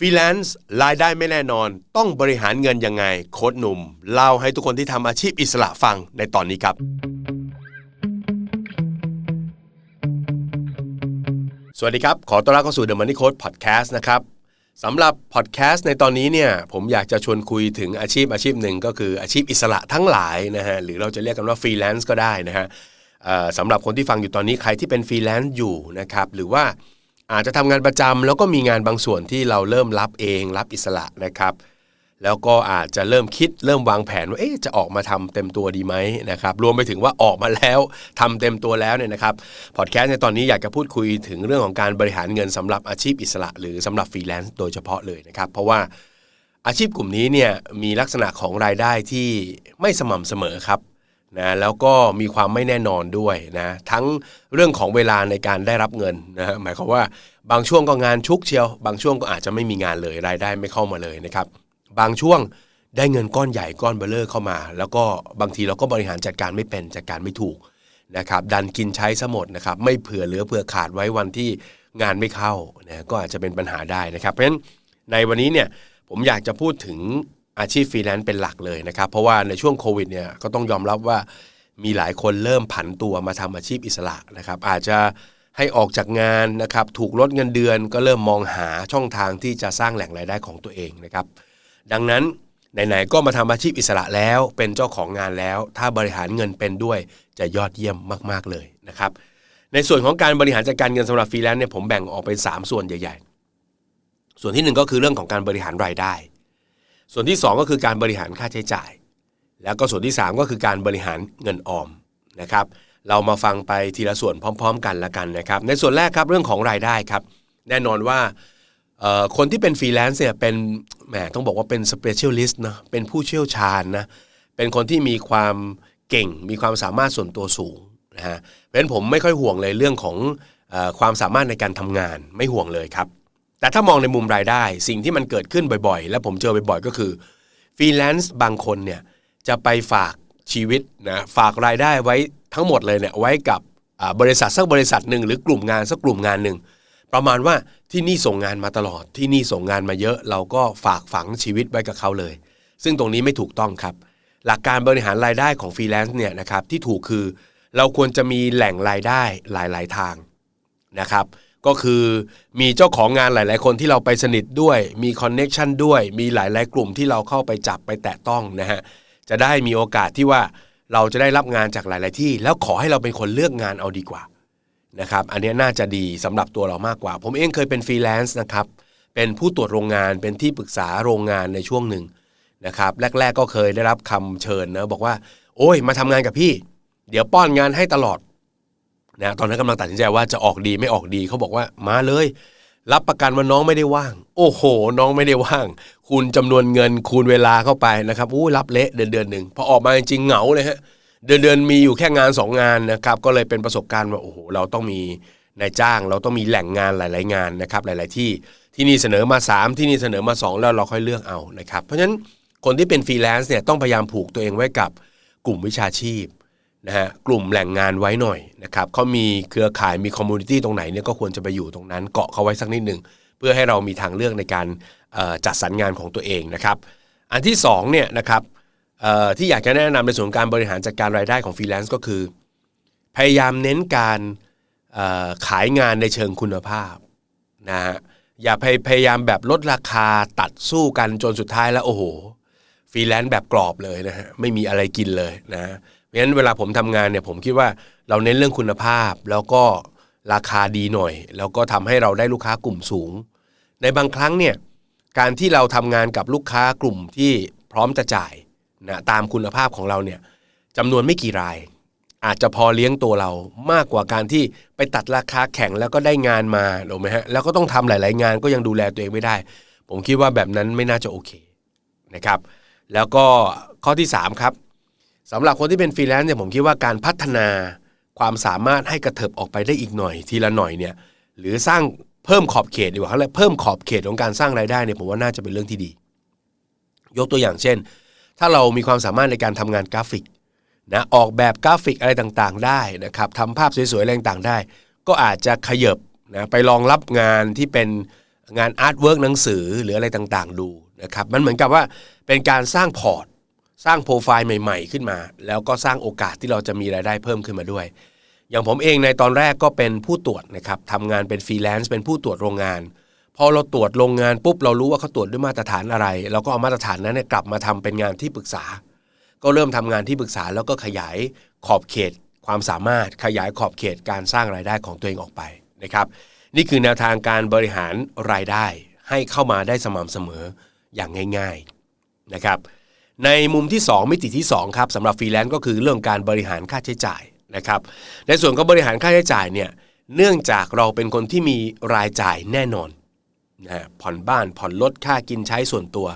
ฟรีแลนซ์รายได้ไม่แน่นอน ต้องบริหารเงินยังไง โค้ดหนุ่ม เล่าให้ทุกคนที่ทำอาชีพอิสระฟังในตอนนี้ครับ สวัสดีครับ ขอต้อนรับเข้าสู่ The Money Code Podcast นะครับสำหรับพอดแคสต์ในตอนนี้เนี่ยผมอยากจะชวนคุยถึงอาชีพอาชีพหนึ่งก็คืออาชีพอิสระทั้งหลายนะฮะหรือเราจะเรียกกันว่าฟรีแลนซ์ก็ได้นะฮะสำหรับคนที่ฟังอยู่ตอนนี้ใครที่เป็นฟรีแลนซ์อยู่นะครับหรือว่า อาจจะทำงานประจำแล้วก็มีงานบางส่วนที่เราเริ่มรับเองรับอิสระนะครับ แล้วก็อาจจะเริ่มคิดเริ่มวางแผนว่าเอ๊ะจะออกมาทำเต็มตัวดีไหมนะครับรวมไปถึงว่าออกมาแล้วทำเต็มตัวแล้วเนี่ยนะครับพอดแคสต์ในตอนนี้อยากจะพูดคุยถึงเรื่องของการบริหารเงินสำหรับอาชีพอิสระ หรือสำหรับฟรีแลนซ์โดยเฉพาะเลยนะครับ เพราะว่าอาชีพกลุ่มนี้เนี่ยมีลักษณะของรายได้ที่ไม่สม่ำเสมอครับ นะแล้วก็มีความไม่แน่นอนด้วยนะทั้งเรื่องของเวลาในการได้รับเงินนะหมายความว่าบางช่วงก็งานชุกเชียว บางช่วงก็อาจจะไม่มีงานเลยรายได้ไม่เข้ามาเลยนะครับ บางช่วงได้เงินก้อนใหญ่ก้อนเบลเลอร์เข้ามา แล้วก็บางทีเราก็บริหารจัดการไม่เป็นจัดการไม่ถูกนะครับ ดันกินใช้ซะหมดนะครับ ไม่เผื่อเหลือเผื่อขาดไว้วันที่งานไม่เข้านะก็อาจจะเป็นปัญหาได้นะครับ เพราะฉะนั้นในวันนี้เนี่ยผมอยากจะพูดถึง อาชีพฟรีแลนซ์เป็นหลักเลยนะครับ เพราะว่าในช่วงโควิดเนี่ยก็ต้องยอมรับว่ามีหลายคนเริ่มผันตัวมาทำอาชีพอิสระนะครับ อาจจะให้ออกจากงานนะครับถูกลดเงินเดือนก็เริ่มมองหาช่องทางที่จะสร้างแหล่งรายได้ของตัวเองนะครับ ดังนั้นไหนๆก็มาทำอาชีพอิสระแล้วเป็นเจ้าของงานแล้ว ถ้าบริหารเงินเป็นด้วยจะยอดเยี่ยมมาก ๆเลยนะครับ ในส่วนของการบริหารจัดการเงินสำหรับฟรีแลนซ์เนี่ยผมแบ่งออกเป็น 3 ส่วนใหญ่ ๆ ส่วนที่ 1 ก็คือเรื่องของการบริหารรายได้ ส่วนที่ 2 ก็คือการบริหารค่าใช้จ่าย แล้วก็ส่วนที่ 3 ก็คือการบริหารเงินออมนะครับเรามาฟังไปทีละส่วนพร้อม ๆ กันละกันนะครับ ในส่วนแรกครับเรื่องของรายได้ครับ แน่นอนว่าคนที่เป็นฟรีแลนซ์เนี่ยเป็นแหมต้องบอกว่าเป็นสเปเชียลิสต์นะเป็นผู้เชี่ยวชาญนะเป็นคนที่มีความเก่ง มีความสามารถส่วนตัวสูงนะฮะเพราะฉะนั้นผมไม่ค่อยห่วงเลยเรื่องของอความสามารถในการทำงานไม่ห่วงเลยครับ แต่ถ้ามองในมุมรายได้ สิ่งที่มันเกิดขึ้นบ่อยๆ และผมเจอบ่อยๆ ก็คือฟรีแลนซ์บางคนเนี่ยจะไปฝากชีวิตนะฝากรายได้ไว้ทั้งหมดเลยเนี่ยไว้กับบริษัทสักบริษัทหนึ่งหรือกลุ่มงานสักกลุ่มงานหนึ่งประมาณว่าที่นี่ส่งงานมาตลอดที่นี่ส่งงานมาเยอะ เราก็ฝากฝังชีวิตไว้กับเขาเลย ซึ่งตรงนี้ไม่ถูกต้องครับ หลักการบริหารรายได้ของฟรีแลนซ์เนี่ยนะครับที่ถูกคือ เราควรจะมีแหล่งรายได้หลาย ๆ ทางนะครับ ก็คือมีเจ้าของงานหลาย ๆ คนที่เราไปสนิทด้วย มีคอนเน็ชันด้วย มีหลาย ๆ กลุ่มที่เราเข้าไปจับไปแตะต้องนะฮะ จะได้มีโอกาสที่ว่าเราจะได้รับงานจากหลาย ๆ ที่ แล้วขอให้เราเป็นคนเลือกงานเอาดีกว่านะครับ อันนี้น่าจะดีสำหรับตัวเรามากกว่า ผมเองเคยเป็นฟรีแลนซ์นะครับ เป็นผู้ตรวจโรงงาน เป็นที่ปรึกษาโรงงานในช่วงหนึ่งนะครับ แรก ๆ ก็เคยได้รับคำเชิญนะบอกว่า โอ้ย มาทำงานกับพี่ เดี๋ยวป้อนงานให้ตลอด นะตอนนั้นกำลังตัดสินใจว่าจะออกดีไม่ออกดีเขาบอกว่ามาเลย รับประกันว่าน้องไม่ได้ว่าง โอ้โห น้องไม่ได้ว่าง คูณจำนวนเงินคูณเวลาเข้าไปนะครับอู้รับเละเดือนเดือนหนึ่งพอออกมาจริงเหงาเลยฮะเดือนเดือนมีอยู่แค่งาน 2 งานนะครับก็เลยเป็นประสบการณ์ว่าโอ้โหเราต้องมีนายจ้าง เราต้องมีแหล่งงานหลาย ๆ งานนะครับหลาย ๆ ที่ที่นี่เสนอมา 3 ที่นี่เสนอมา 2 แล้วเราค่อยเลือกเอานะครับเพราะฉะนั้นคนที่เป็นฟรีแลนซ์เนี่ยต้องพยายามผูกตัวเองไว้กับกลุ่มวิชาชีพ นะฮะกลุ่มแหล่งงานไว้หน่อยนะครับเขามีเครือข่ายมีคอมมูนิตี้ตรงไหนเนี่ยก็ควรจะไปอยู่ตรงนั้นเกาะเขาไว้สักนิดหนึ่งเพื่อให้เรามีทางเลือกในการจัดสรรงานของตัวเองนะครับอันที่สองเนี่ยนะครับที่อยากจะแนะนำในส่วนการบริหารจัดการรายได้ของฟรีแลนซ์ก็คือ พยายามเน้นการขายงานในเชิงคุณภาพนะฮะอย่าพยายามแบบลดราคาตัดสู้กันจนสุดท้ายแล้วโอ้โหฟรีแลนซ์แบบกรอบเลยนะฮะไม่มีอะไรกินเลยนะะ เพราะฉะนั้นเวลาผมทำงานเนี่ยผมคิดว่าเราเน้นเรื่องคุณภาพ แล้วก็ราคาดีหน่อย แล้วก็ทำให้เราได้ลูกค้ากลุ่มสูง ในบางครั้งเนี่ยการที่เราทำงานกับลูกค้ากลุ่มที่พร้อมจะจ่ายนะตามคุณภาพของเราเนี่ยจำนวนไม่กี่ราย อาจจะพอเลี้ยงตัวเรามากกว่าการที่ไปตัดราคาแข่งแล้วก็ได้งานมาถูกไหมฮะแล้วก็ต้องทำหลาย ๆ งานก็ยังดูแลตัวเองไม่ได้ ผมคิดว่าแบบนั้นไม่น่าจะโอเคนะครับ แล้วก็ข้อที่ 3 ครับ สำหรับคนที่เป็นฟรีแลนซ์เนี่ยผมคิดว่าการพัฒนาความสามารถให้กระเถิบออกไปได้อีกหน่อย ทีละหน่อยเนี่ยหรือสร้างเพิ่มขอบเขตดีกว่าเขาเรียเพิ่มขอบเขตของการสร้างรายได้เนี่ยผมว่าน่าจะเป็นเรื่องที่ดี ยกตัวอย่างเช่น ถ้าเรามีความสามารถในการทำงานกราฟิกนะออกแบบกราฟิกอะไรต่างๆ ได้นะครับทำภาพสวยๆอะไรต่างๆได้ ก็อาจจะขยบนะไปรองรับงานที่เป็นงานอาร์ตเวิร์กหนังสือหรืออะไรต่างๆ ดูนะครับมันเหมือนกับว่าเป็นการสร้างพอร์ต สร้างโปรไฟล์ใหม่ๆ ขึ้นมา แล้วก็สร้างโอกาสที่เราจะมีรายได้เพิ่มขึ้นมาด้วย อย่างผมเองในตอนแรกก็เป็นผู้ตรวจนะครับทำงานเป็นฟรีแลนซ์เป็นผู้ตรวจโรงงาน พอเราตรวจโรงงานปุ๊บเรารู้ว่าเขาตรวจด้วยมาตรฐานอะไร เราก็เอามาตรฐานนั้นเนี่ยกลับมาทำเป็นงานที่ปรึกษา ก็เริ่มทำงานที่ปรึกษาแล้วก็ขยายขอบเขตความสามารถขยายขอบเขตการสร้างรายได้ของตัวเองออกไปนะครับนี่คือแนวทางการบริหารรายได้ให้เข้ามาได้สม่ำเสมออย่างง่าย ๆนะครับ ในมุมที่ 2 มิติที่2ครับสำหรับฟรีแลนซ์ก็คือเรื่องการบริหารค่าใช้จ่ายนะครับในส่วนของบริหารค่าใช้จ่ายเนี่ยเนื่องจากเราเป็นคนที่มีรายจ่ายแน่นอนนะผ่อนบ้านผ่อนรถค่ากินใช้ส่วนตัว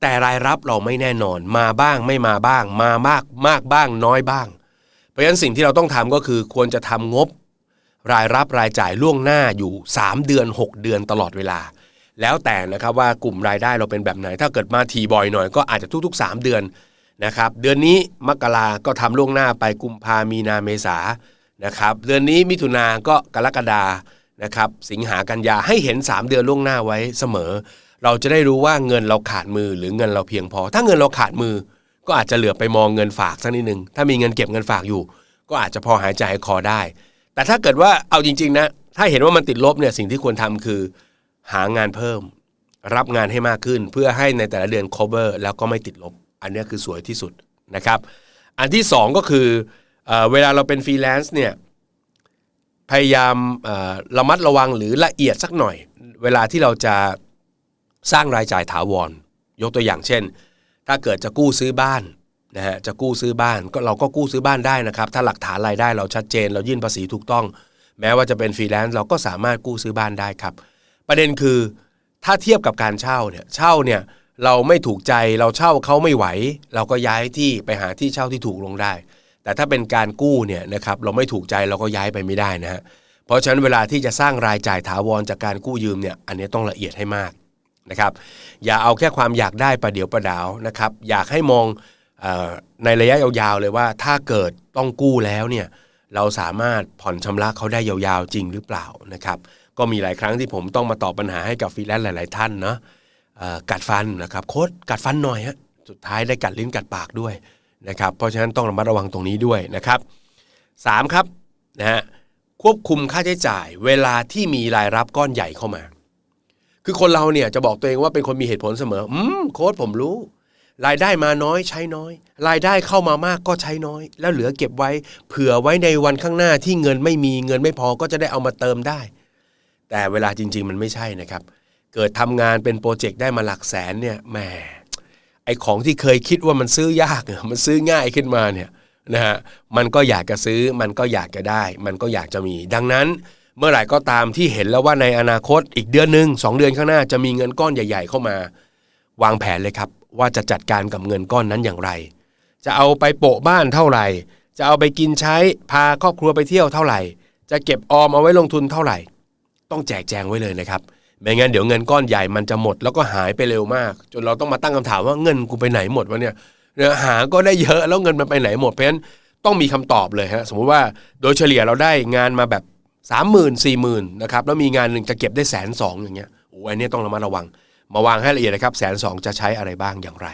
แต่รายรับเราไม่แน่นอนมาบ้างไม่มาบ้าง มามากมากบ้างน้อยบ้าง เพราะฉะนั้นสิ่งที่เราต้องทำก็คือควรจะทำงบ รายรับรายจ่ายล่วงหน้าอยู่ 3 เดือน 6 เดือนตลอดเวลา แล้วแต่นะครับว่ากลุ่มรายได้เราเป็นแบบไหน ถ้าเกิดมาทีบ่อยหน่อยก็อาจจะทุกๆ 3 เดือนนะครับเดือนนี้มกราก็ทำล่วงหน้าไปกุมภามีนาเมษานะครับเดือนนี้มิถุนาก็กรกฎานะครับสิงหากันยาให้เห็น 3 เดือนล่วงหน้าไว้เสมอ เราจะได้รู้ว่าเงินเราขาดมือหรือเงินเราเพียงพอ ถ้าเงินเราขาดมือ ก็อาจจะเหลือไปมองเงินฝากสักนิดนึงถ้ามีเงินเก็บเงินฝากอยู่ ก็อาจจะพอหายใจคอได้ แต่ถ้าเกิดว่าเอาจริง ๆ นะ ถ้าเห็นว่ามันติดลบเนี่ยสิ่งที่ควรทำคือ หางานเพิ่ม รับงานให้มากขึ้น เพื่อให้ในแต่ละเดือน cover แล้วก็ไม่ติดลบ อันนี้คือสวยที่สุดนะครับ อันที่ 2 ก็คือเอเวลาเราเป็นฟรีแลนซ์เนี่ยพยายามระมัดระวังหรือละเอียดสักหน่อย เวลาที่เราจะสร้างรายจ่ายถาวร ยกตัวอย่างเช่น ถ้าเกิดจะกู้ซื้อบ้านนะฮะจะกู้ซื้อบ้านก็เราก็กู้ซื้อบ้านได้นะครับ ถ้าหลักฐานรายได้เราชัดเจน เรายื่นภาษีถูกต้อง แม้ว่าจะเป็นฟรีแลนซ์เราก็สามารถกู้ซื้อบ้านได้ครับ ประเด็นคือถ้าเทียบกับการเช่าเนี่ยเช่าเนี่ยเราไม่ถูกใจเราเช่าเขาไม่ไหว เราก็ย้ายที่ไปหาที่เช่าที่ถูกลงได้ แต่ถ้าเป็นการกู้เนี่ยนะครับเราไม่ถูกใจเราก็ย้ายไปไม่ได้นะฮะเพราะฉะนั้นเวลาที่จะสร้างรายจ่ายถาวรจากการกู้ยืมเนี่ยอันนี้ต้องละเอียดให้มากนะครับอย่าเอาแค่ความอยากได้ประเดี๋ยวประดาวนะครับอยากให้มองออในระยะยาวๆเลยว่าถ้าเกิดต้องกู้แล้วเนี่ยเราสามารถผ่อนชำระเขาได้ยาวๆจริงหรือเปล่านะครับ ก็มีหลายครั้งที่ผมต้องมาตอบปัญหาให้กับฟรีแลนซ์หลาย ๆ ท่านเนาะกัดฟันนะครับโค้ดกัดฟันหน่อยฮะสุดท้ายได้กัดลิ้นกัดปากด้วยนะครับเพราะฉะนั้นต้องระมัดระวังตรงนี้ด้วยนะครับสามครับนะฮะควบคุมค่าใช้จ่าย เวลาที่มีรายรับก้อนใหญ่เข้ามา คือคนเราเนี่ยจะบอกตัวเองว่าเป็นคนมีเหตุผลเสมอ อืมโค้ดผมรู้ รายได้มาน้อยใช้น้อย รายได้เข้ามามากก็ใช้น้อย แล้วเหลือเก็บไว้ เผื่อไว้ในวันข้างหน้าที่เงินไม่มีเงินไม่พอก็จะได้เอามาเติมได้ แต่เวลาจริง ๆ มันไม่ใช่นะครับ เกิดทำงานเป็นโปรเจกต์ได้มาหลักแสนเนี่ยแหมไอของที่เคยคิดว่ามันซื้อยากเนี่ยมันซื้อง่ายขึ้นมาเนี่ยนะฮะมันก็อยากจะซื้อมันก็อยากจะได้ มันก็อยากจะมี ดังนั้นเมื่อไหร่ก็ตามที่เห็นแล้วว่าในอนาคตอีกเดือนหนึ่งสองเดือนข้างหน้าจะมีเงินก้อนใหญ่ ๆ เข้ามา วางแผนเลยครับ ว่าจะจัดการกับเงินก้อนนั้นอย่างไร จะเอาไปโปะบ้านเท่าไหร่ จะเอาไปกินใช้พาครอบครัวไปเที่ยวเท่าไหร่ จะเก็บออมเอาไว้ลงทุนเท่าไหร่ ต้องแจกแจงไว้เลยนะครับไม่งั้นเดี๋ยวเงินก้อนใหญ่มันจะหมดแล้วก็หายไปเร็วมาก จนเราต้องมาตั้งคำถามว่าเงินกูไปไหนหมดวะเนี่ยเนี่ยหาก็ได้เยอะแล้วเงินมันไปไหนหมดเพราะฉะนั้นต้องมีคำตอบเลยฮะสมมุติว่าโดยเฉลี่ยเราได้งานมาแบบ 3 0 0 0 0 4 0 0 0 0นะครับแล้วมีงานหนึ่งจะเก็บได้แสนสองอย่างเงี้ยโอ้อันนี้ต้องระมัดระวัง มาวางให้ละเอียดนะครับแสนสองจะใช้อะไรบ้างอย่างไร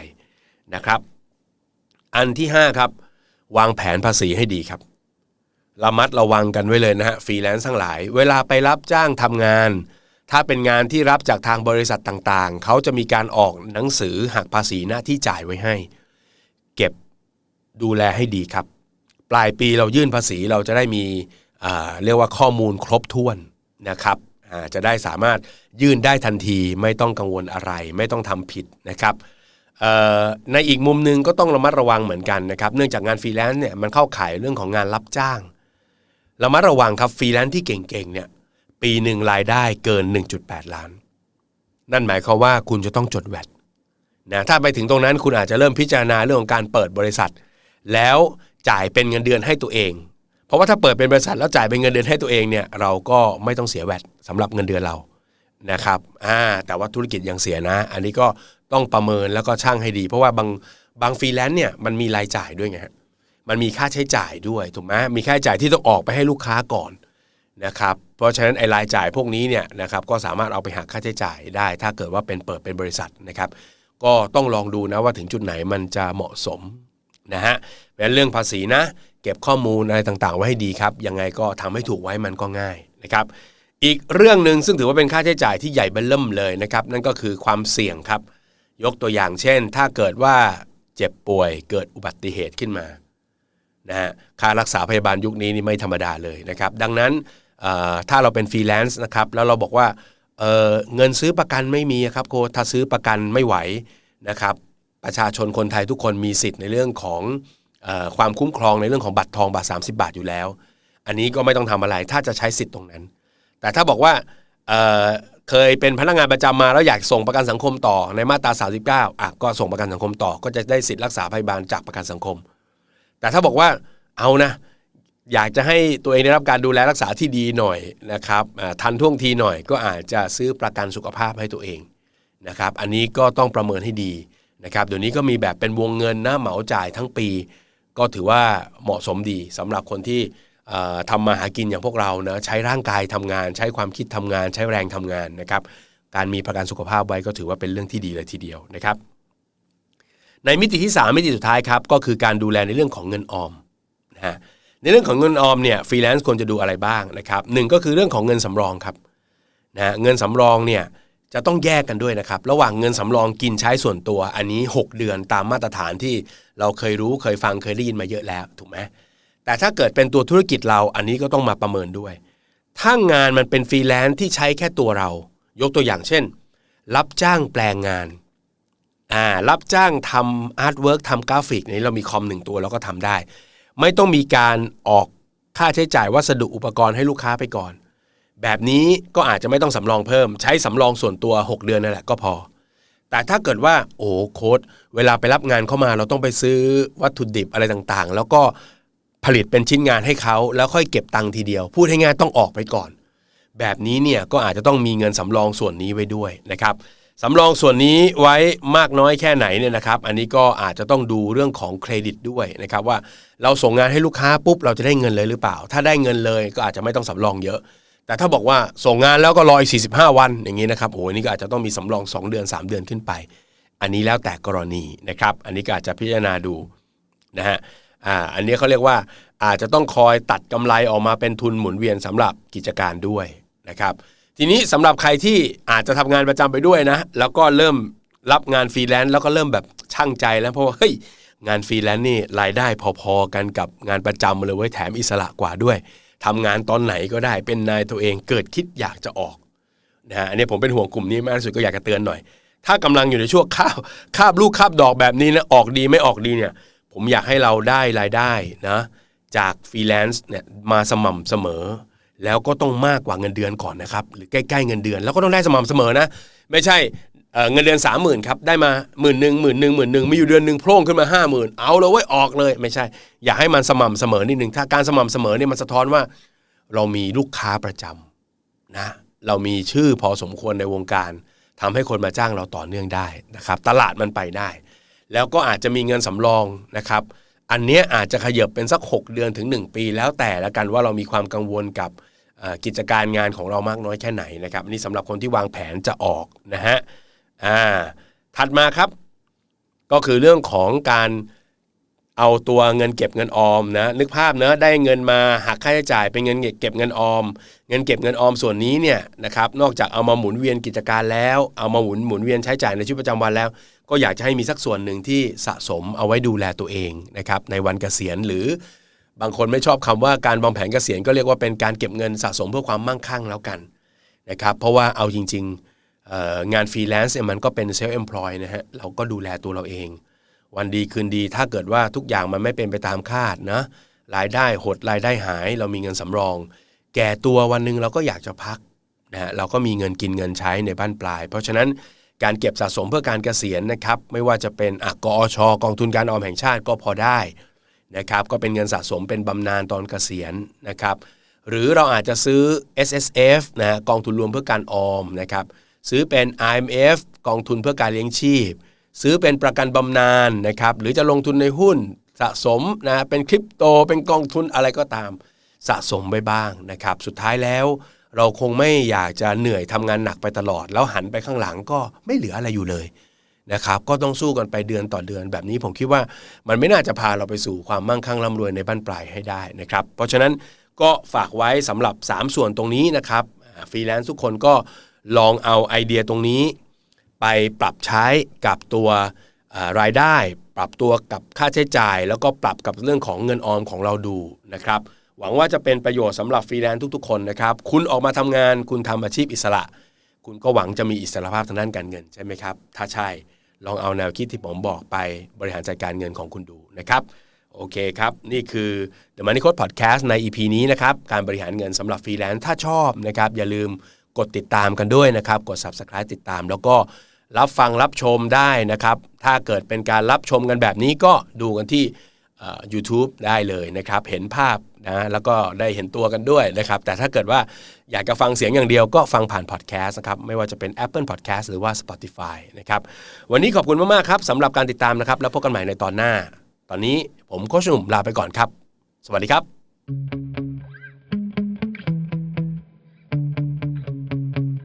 นะครับ อันที่ 5 ครับ วางแผนภาษีให้ดีครับ ระมัดระวังกันไว้เลยนะฮะฟรีแลนซ์ทั้งหลาย เวลาไปรับจ้างทำงาน ถ้าเป็นงานที่รับจากทางบริษัทต่างๆ เขาจะมีการออกหนังสือหักภาษีหน้าที่จ่ายไว้ให้ เก็บดูแลให้ดีครับ ปลายปีเรายื่นภาษีเราจะได้มีเรียกว่าข้อมูลครบถ้วนนะครับจะได้สามารถยื่นได้ทันทีไม่ต้องกังวลอะไร ไม่ต้องทำผิดนะครับในอีกมุมหนึงก็ต้องระมัดระวังเหมือนกันนะครับ เนื่องจากงานฟรีแลนซ์เนี่ยมันเข้าข่ายเรื่องของงานรับจ้าง ระมัดระวังครับฟรีแลนซ์ที่เก่งๆเนี่ยปีหนึ่งรายได้เกิน 1.8 ล้าน นั่นหมายความว่าคุณจะต้องจดแวดนะถ้าไปถึงตรงนั้นคุณอาจจะเริ่มพิจารณาเรื่องของการเปิดบริษัท แล้วจ่ายเป็นเงินเดือนให้ตัวเอง เพราะว่าถ้าเปิดเป็นบริษัทแล้วจ่ายเป็นเงินเดือนให้ตัวเองเนี่ยเราก็ไม่ต้องเสียแวดสำหรับเงินเดือนเรานะครับอ่าแต่ว่าธุรกิจยังเสียนะ อันนี้ก็ต้องประเมินแล้วก็ช่างให้ดี เพราะว่าบางบางฟรีแลนซ์เนี่ยมันมีรายจ่ายด้วยไงฮะ มันมีค่าใช้จ่ายด้วยถูกไหมมีค่าใช้จ่ายที่ต้องออกไปให้ลูกค้าก่อนนะครับเพราะฉะนั้นไอ้รายจ่ายพวกนี้เนี่ยนะครับก็สามารถเอาไปหักค่าใช้จ่ายได้ ถ้าเกิดว่าเป็นเปิดเป็นบริษัทนะครับ ก็ต้องลองดูนะว่าถึงจุดไหนมันจะเหมาะสมนะฮะเป็นเรื่องภาษีนะ เก็บข้อมูลอะไรต่างๆ ไว้ให้ดีครับ ยังไงก็ทำให้ถูกไว้มันก็ง่ายนะครับอีกเรื่องหนึ่งซึ่งถือว่าเป็นค่าใช้จ่ายที่ใหญ่เบ้อเริ่มเลยนะครับนั่นก็คือความเสี่ยงครับ ยกตัวอย่างเช่น ถ้าเกิดว่าเจ็บป่วยเกิดอุบัติเหตุขึ้นมา นะฮะค่ารักษาพยาบาลยุคนี้นี่ไม่ธรรมดาเลยนะครับ ดังนั้นถ้าเราเป็นฟรีแลนซ์นะครับแล้วเราบอกว่าเเงินซื้อประกันไม่มีครับโคถ้าซื้อประกันไม่ไหวนะครับประชาชนคนไทยทุกคนมีสิทธิ์ในเรื่องของอความคุ้มครองในเรื่องของบัตรทองบาท30 บาทอยู่แล้ว อันนี้ก็ไม่ต้องทำอะไรถ้าจะใช้สิทธิ์ตรงนั้น แต่ถ้าบอกว่าเเคยเป็นพนักงานประจำมาแล้วอยากส่งประกันสังคมต่อในมาตรา 39อะก็ส่งประกันสังคมต่อ ก็จะได้สิทธิ์รักษาพยาบาลจากประกันสังคม แต่ถ้าบอกว่าเอานะ อยากจะให้ตัวเองได้รับการดูแลรักษาที่ดีหน่อยนะครับทันท่วงทีหน่อยก็อาจจะซื้อประกันสุขภาพให้ตัวเองนะครับ อันนี้ก็ต้องประเมินให้ดีนะครับเดี๋ยวนี้ก็มีแบบเป็นวงเงินนะเหมาจ่ายทั้งปี ก็ถือว่าเหมาะสมดีสำหรับคนที่ทำมาหากินอย่างพวกเรานะใช้ร่างกายทำงาน ใช้ความคิดทำงาน ใช้แรงทำงานนะครับการมีประกันสุขภาพไว้ก็ถือว่าเป็นเรื่องที่ดีเลยทีเดียวนะครับ ในมิติที่ 3 มิติสุดท้ายครับก็คือการดูแลในเรื่องของเงินออมนะฮะในเรื่องของเงินออมเนี่ยฟรีแลนซ์ควรจะดูอะไรบ้างนะครับหนึ่งก็คือเรื่องของเงินสำรองครับนะเงินสำรองเนี่ยจะต้องแยกกันด้วยนะครับ ระหว่างเงินสำรองกินใช้ส่วนตัว อันนี้ 6 เดือนตามมาตรฐานที่เราเคยรู้เคยฟังเคยได้ยินมาเยอะแล้วถูกไหมแต่ถ้าเกิดเป็นตัวธุรกิจเราอันนี้ก็ต้องมาประเมินด้วย ถ้างานมันเป็นฟรีแลนซ์ที่ใช้แค่ตัวเรา ยกตัวอย่างเช่น รับจ้างแปลงงาน อ่ารับจ้างทำอาร์ตเวิร์กทำกราฟิกนี้เรามีคอมหนึ่งตัวเราก็ทำได้ ไม่ต้องมีการออกค่าใช้จ่ายวัสดุอุปกรณ์ให้ลูกค้าไปก่อน แบบนี้ก็อาจจะไม่ต้องสำรองเพิ่ม ใช้สำรองส่วนตัว 6 เดือนนั่นแหละก็พอ แต่ถ้าเกิดว่าโอ้โค้ดเวลาไปรับงานเข้ามาเราต้องไปซื้อวัตถุดิบอะไรต่างๆ แล้วก็ผลิตเป็นชิ้นงานให้เขาแล้วค่อยเก็บตังค์ทีเดียว พูดให้ง่ายต้องออกไปก่อน แบบนี้เนี่ยก็อาจจะต้องมีเงินสำรองส่วนนี้ไว้ด้วยนะครับ สำรองส่วนนี้ไว้มากน้อยแค่ไหนเนี่ยนะครับ อันนี้ก็อาจจะต้องดูเรื่องของเครดิตด้วยนะครับว่าเราส่งงานให้ลูกค้าปุ๊บเราจะได้เงินเลยหรือเปล่า ถ้าได้เงินเลยก็อาจจะไม่ต้องสำรองเยอะ แต่ถ้าบอกว่าส่งงานแล้วก็รออีก45 วันอย่างนี้นะครับโอ้ยนี่ก็อาจจะต้องมีสำรอง 2 เดือน 3 เดือนขึ้นไป อันนี้แล้วแต่กรณีนะครับ อันนี้ก็อาจจะพิจารณาดูนะฮะอ่าอันนี้เขาเรียกว่าอาจจะต้องคอยตัดกำไรออกมาเป็นทุนหมุนเวียนสำหรับกิจการด้วยนะครับ ทีนี้สำหรับใครที่อาจจะทำงานประจำไปด้วยนะ แล้วก็เริ่มรับงานฟรีแลนซ์แล้วก็เริ่มแบบช่างใจแล้วเพราะว่าเฮ้ยงานฟรีแลนซ์นี่รายได้พอๆกันกับงานประจำเลยเว้ยแถมอิสระกว่าด้วยทำงานตอนไหนก็ได้เป็นนายตัวเองเกิดคิดอยากจะออกนะฮะอันนี้ผมเป็นห่วงกลุ่มนี้มากที่สุดก็อยากจะเตือนหน่อย ถ้ากำลังอยู่ในช่วงคาบคาบลูกคาบดอกแบบนี้นะออกดีไม่ออกดีเนี่ย ผมอยากให้เราได้รายได้นะจากฟรีแลนซ์เนี่ยมาสม่ำเสมอ แล้วก็ต้องมากกว่าเงินเดือนก่อนนะครับ หรือใกล้ๆเงินเดือน แล้วก็ต้องได้สม่ำเสมอนะ ไม่ใช่เงินเดือนสามหมื่นครับได้มาหมื่นหนึ่งหมื่นหนึ่งหมื่นหนึ่งมีอยู่เดือนหนึ่งโพร่งขึ้นมาห้าหมื่นเอาเลยไว้ออกเลยไม่ใช่ อยากให้มันสม่ำเสมอนิดหนึ่งถ้าการสม่ำเสมอเนี่ยมันสะท้อนว่า เรามีลูกค้าประจำนะเรามีชื่อพอสมควรในวงการทำให้คนมาจ้างเราต่อเนื่องได้นะครับ ตลาดมันไปได้ แล้วก็อาจจะมีเงินสำรองนะครับ อันนี้อาจจะขยับเป็นสัก 6 เดือนถึง 1 ปี แล้วแต่ละกันว่าเรามีความกังวลกับกิจการงานของเรามากน้อยแค่ไหนนะครับนี่สำหรับคนที่วางแผนจะออกนะฮะอ่าถัดมาครับ ก็คือเรื่องของการเอาตัวเงินเก็บเงินออมนะนึกภาพเนะได้เงินมาหักค่าใช้จ่ายเป็นเงินเก็บเงินออม เงินเก็บเงินออมส่วนนี้เนี่ยนะครับนอกจากเอามาหมุนเวียนกิจการแล้ว เอามาหมุนหมุนเวียนใช้จ่ายในชีวิตประจำวันแล้ว ก็อยากจะให้มีสักส่วนหนึ่งที่สะสมเอาไว้ดูแลตัวเองนะครับในวันเกษียณหรือบางคนไม่ชอบคำว่าการวางแผนเกษียณก็เรียกว่าเป็นการเก็บเงินสะสมเพื่อความมั่งคั่งแล้วกันนะครับเพราะว่าเอาจริงๆงานฟรีแลนซ์มันก็เป็นเซลล์เอ็มพลอยนะฮะเราก็ดูแลตัวเราเอง วันดีคืนดีถ้าเกิดว่าทุกอย่างมันไม่เป็นไปตามคาดนะรายได้หดรายได้หาย เรามีเงินสำรอง แก่ตัววันหนึ่งเราก็อยากจะพักนะฮะเราก็มีเงินกินเงินใช้ในบ้านปลาย เพราะฉะนั้น การเก็บสะสมเพื่อการเกษียณนะครับไม่ว่าจะเป็นอกอชกองทุนการออมแห่งชาติก็พอได้นะครับก็เป็นเงินสะสมเป็นบำนาญตอนเกษียณนะครับหรือเราอาจจะซื้อ S S F นะกองทุนรวมเพื่อการออมนะครับซื้อเป็น I M F กองทุนเพื่อการเลี้ยงชีพ ซื้อเป็นประกันบำนาญนะครับหรือจะลงทุนในหุ้นสะสมนะเป็นคริปโตเป็นกองทุนอะไรก็ตามสะสมไปบ้างนะครับ สุดท้ายแล้ว เราคงไม่อยากจะเหนื่อยทำงานหนักไปตลอด แล้วหันไปข้างหลังก็ไม่เหลืออะไรอยู่เลยนะครับ ก็ต้องสู้กันไปเดือนต่อเดือนแบบนี้ผมคิดว่ามันไม่น่าจะพาเราไปสู่ความมั่งคั่งร่ำรวยในบ้านปลายให้ได้นะครับ เพราะฉะนั้นก็ฝากไว้สำหรับ 3 ส่วนตรงนี้นะครับฟรีแลนซ์ทุกคนก็ลองเอาไอเดียตรงนี้ ไปปรับใช้กับตัวรายได้ ปรับตัวกับค่าใช้จ่าย แล้วก็ปรับกับเรื่องของเงินออมของเราดูนะครับ หวังว่าจะเป็นประโยชน์สำหรับฟรีแลนซ์ทุกๆคนนะครับ คุณออกมาทำงานคุณทำอาชีพอิสระ คุณก็หวังจะมีอิสระภาพทางด้านการเงินใช่ไหมครับ ถ้าใช่ลองเอาแนวคิดที่ผมบอกไปบริหารจัดการเงินของคุณดูนะครับโอเคครับ นี่คือ The Money Code Podcast ใน EP นี้นะครับ การบริหารเงินสำหรับฟรีแลนซ์ถ้าชอบนะครับ อย่าลืมกดติดตามกันด้วยนะครับ กด Subscribe ติดตาม แล้วก็รับฟังรับชมได้นะครับ ถ้าเกิดเป็นการรับชมกันแบบนี้ก็ดูกันที่ ยูทูบได้เลยนะครับ เห็นภาพนะแล้วก็ได้เห็นตัวกันด้วยนะครับ แต่ถ้าเกิดว่าอยากจะฟังเสียงอย่างเดียวก็ฟังผ่านพอดแคสต์นะครับ ไม่ว่าจะเป็น Apple Podcast หรือว่า Spotify นะครับ วันนี้ขอบคุณมาก ๆ ครับสำหรับการติดตามนะครับ แล้วพบกันใหม่ในตอนหน้า ตอนนี้ผมโคชหนุ่มลาไปก่อนครับ สวัสดีครับ